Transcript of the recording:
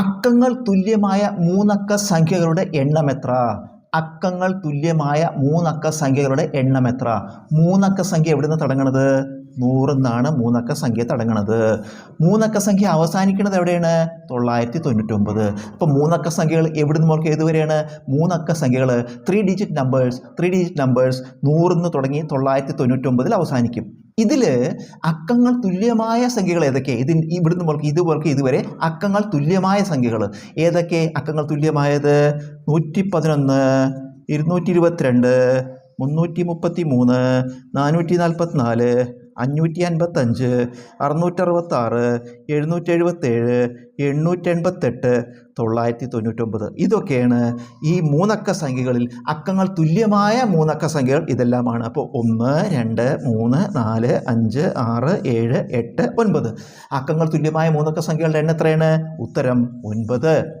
അക്കങ്ങൾ തുല്യമായ മൂന്നക്ക സംഖ്യകളുടെ എണ്ണം എത്ര അക്കങ്ങൾ തുല്യമായ മൂന്നക്ക സംഖ്യകളുടെ എണ്ണം എത്ര മൂന്നക്ക സംഖ്യ എവിടെ നിന്ന് തുടങ്ങണത്? നൂറെന്നാണ് മൂന്നക്ക സംഖ്യ തുടങ്ങണത്. മൂന്നക്ക സംഖ്യ അവസാനിക്കുന്നത് എവിടെയാണ്? തൊള്ളായിരത്തി തൊണ്ണൂറ്റൊമ്പത് അപ്പോൾ മൂന്നക്ക സംഖ്യകൾ എവിടെ നിന്ന് മുതൽ ഏതുവരെയാണ്? മൂന്നക്ക സംഖ്യകൾ three digit numbers three digit numbers നൂറിന്ന് തുടങ്ങി തൊള്ളായിരത്തി തൊണ്ണൂറ്റൊമ്പതിൽ അവസാനിക്കും. ഇതിൽ അക്കങ്ങൾ തുല്യമായ സംഖ്യകൾ ഏതൊക്കെ? ഇതിൻ ഇവിടുന്ന് പോലെ ഇതുപോലെ ഇതുവരെ അക്കങ്ങൾ തുല്യമായ സംഖ്യകൾ. ഏതൊക്കെ? അക്കങ്ങൾ തുല്യമായത് നൂറ്റി പതിനൊന്ന് ഇരുന്നൂറ്റി ഇരുപത്തിരണ്ട് മുന്നൂറ്റി മുപ്പത്തി മൂന്ന് നാനൂറ്റി നാൽപ്പത്തിനാല് അഞ്ഞൂറ്റി അൻപത്തഞ്ച് അറുന്നൂറ്ററുപത്താറ് എഴുന്നൂറ്റി എഴുപത്തേഴ് എണ്ണൂറ്റി എൺപത്തെട്ട് തൊള്ളായിരത്തി തൊണ്ണൂറ്റൊമ്പത് ഇതൊക്കെയാണ് ഈ മൂന്നക്ക സംഖ്യകളിൽ അക്കങ്ങൾ തുല്യമായ മൂന്നക്ക സംഖ്യകൾ ഇതെല്ലാമാണ്. അപ്പോൾ ഒന്ന് രണ്ട് മൂന്ന് നാല് അഞ്ച് ആറ് ഏഴ് എട്ട് ഒൻപത്. അക്കങ്ങൾ തുല്യമായ മൂന്നക്ക സംഖ്യകളുടെ എണ്ണം എത്രയാണ്? ഉത്തരം ഒൻപത്.